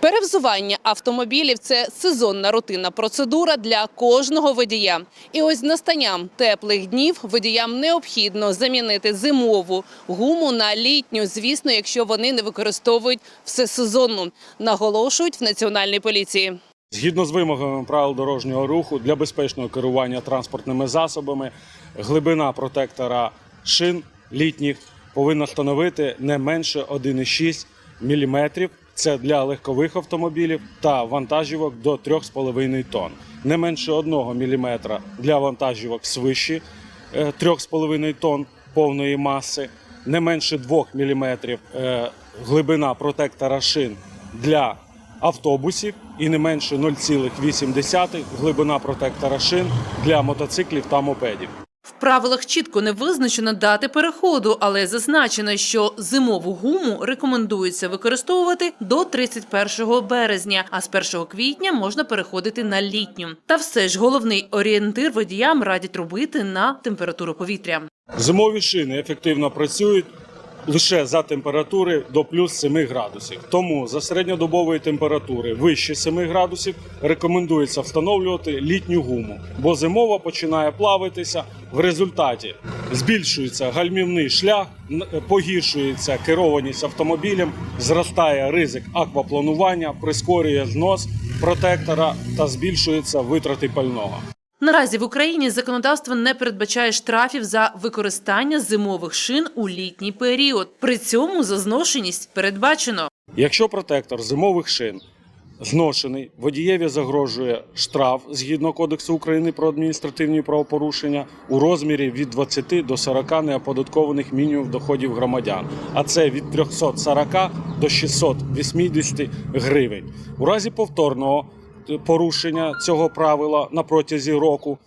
Перевзування автомобілів це сезонна рутинна процедура для кожного водія. І ось з настанням теплих днів водіям необхідно замінити зимову гуму на літню, звісно, якщо вони не використовують всесезонну, наголошують в національній поліції. Згідно з вимогами правил дорожнього руху для безпечного керування транспортними засобами, глибина протектора шин літніх повинна становити не менше 1,6 мм. Це для легкових автомобілів та вантажівок до 3,5 тонн. Не менше 1 мм для вантажівок свищі е, 3,5 тонн повної маси, не менше 2 мм е, глибина протектора шин для автобусів і не менше 0,8 глибина протектора шин для мотоциклів та мопедів. В правилах чітко не визначено дати переходу, але зазначено, що зимову гуму рекомендується використовувати до 31 березня, а з 1 квітня можна переходити на літню. Та все ж головний орієнтир водіям радять робити на температуру повітря. Зимові шини ефективно працюють лише за температури до плюс 7 градусів. Тому за середньодобової температури вище 7 градусів рекомендується встановлювати літню гуму, бо зимова починає плавитися. В результаті збільшується гальмівний шлях, погіршується керованість автомобілем, зростає ризик аквапланування, прискорює знос протектора та збільшуються витрати пального. Наразі в Україні законодавство не передбачає штрафів за використання зимових шин у літній період. При цьому за зношеність передбачено. Якщо протектор зимових шин зношений, водієві загрожує штраф згідно Кодексу України про адміністративні правопорушення у розмірі від 20 до 40 неоподаткованих мінімумів доходів громадян, а це від 340 до 680 гривень. У разі повторного е, порушення цього правила на протязі року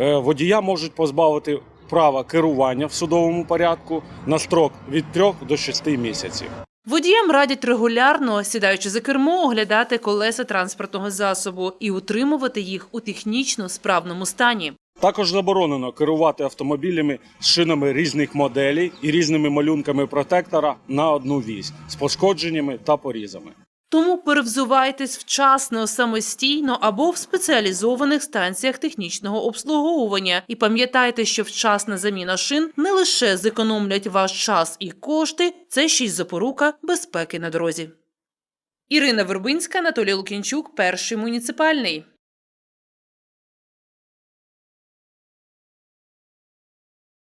е, водія можуть позбавити права керування в судовому порядку на строк від 3 до 6 місяців. Водіям радять регулярно, сідаючи за кермо, оглядати колеса транспортного засобу і утримувати їх у технічно справному стані. Також заборонено керувати автомобілями з шинами різних моделей і різними малюнками протектора на одну вісь з пошкодженнями та порізами. Тому перевзувайтесь вчасно, самостійно або в спеціалізованих станціях технічного обслуговування. І пам'ятайте, що вчасна заміна шин не лише зекономлять ваш час і кошти, це ще й запорука безпеки на дорозі. Ірина Вербинська, Анатолій Лукінчук, перший муніципальний.